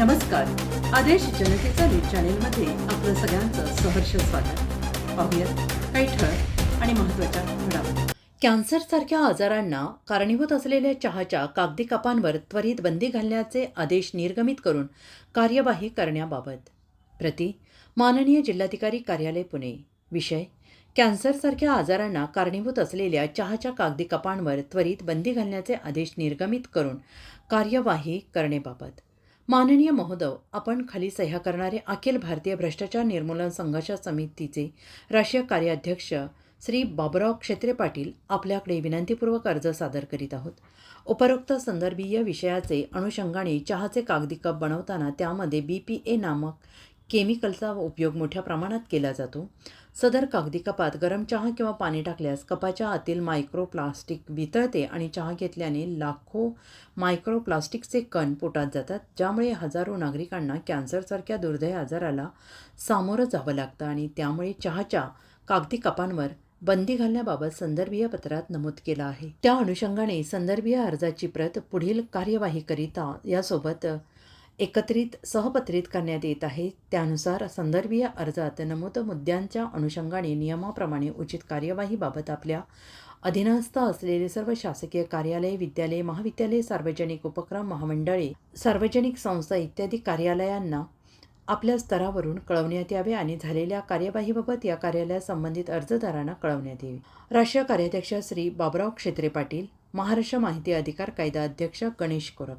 नमस्कार. आदेश जनतेचा न्यूज चॅनेलमध्ये आपलं सगळ्यांचं सहर्ष स्वागत. पाहूयात काही ठळक आणि महत्त्वाच्या घडामोडी. कॅन्सरसारख्या आजारांना कारणीभूत असलेल्या चहाच्या कागदी कपांवर त्वरित बंदी घालण्याचे आदेश निर्गमित करून कार्यवाही करण्याबाबत. प्रति माननीय जिल्हाधिकारी कार्यालय पुणे. विषय कॅन्सरसारख्या आजारांना कारणीभूत असलेल्या चहाच्या कागदी कपांवर त्वरित बंदी घालण्याचे आदेश निर्गमित करून कार्यवाही करण्याबाबत. माननीय महोदय आपण खाली सह्या करणारे अखिल भारतीय भ्रष्टाचार निर्मूलन संघर्ष समितीचे राष्ट्रीय कार्याध्यक्ष श्री बाबुराव क्षेत्रे पाटील आपल्याकडे विनंतीपूर्वक अर्ज सादर करीत आहोत. उपरोक्त संदर्भीय विषयाचे अनुषंगाने चहाचे कागदी कप बनवताना त्यामध्ये बी पी ए नामक केमिकलचा उपयोग मोठ्या प्रमाणात केला जातो. सदर कागदी कपात गरम चहा किंवा पाणी टाकल्यास कपाच्या आतील मायक्रोप्लास्टिक वितळते आणि चहा घेतल्याने लाखो मायक्रोप्लास्टिकचे कण पोटात जातात ज्यामुळे हजारो नागरिकांना कॅन्सरसारख्या दुर्दैव आजाराला सामोरं जावं लागतं आणि त्यामुळे चहाच्या कागदी कपांवर बंदी घालण्याबाबत संदर्भीय पत्रात नमूद केलं आहे. त्या अनुषंगाने संदर्भीय अर्जाची प्रत पुढील कार्यवाहीकरिता यासोबत एकत्रित सहपत्रित करण्यात येत आहे. त्यानुसार संदर्भीय अर्जात नमूद मुद्द्यांच्या अनुषंगाने नियमाप्रमाणे उचित कार्यवाहीबाबत आपल्या अधीनस्थ असलेले सर्व शासकीय कार्यालय विद्यालये महाविद्यालये सार्वजनिक उपक्रम महामंडळे सार्वजनिक संस्था इत्यादी कार्यालयांना आपल्या स्तरावरून कळवण्यात यावे आणि झालेल्या कार्यवाहीबाबत या कार्यालयात संबंधित अर्जदारांना कळवण्यात यावे. राष्ट्रीय कार्याध्यक्ष श्री बाबराव क्षेत्रे पाटील महाराष्ट्र माहिती अधिकार कायदा अध्यक्ष गणेश कोरक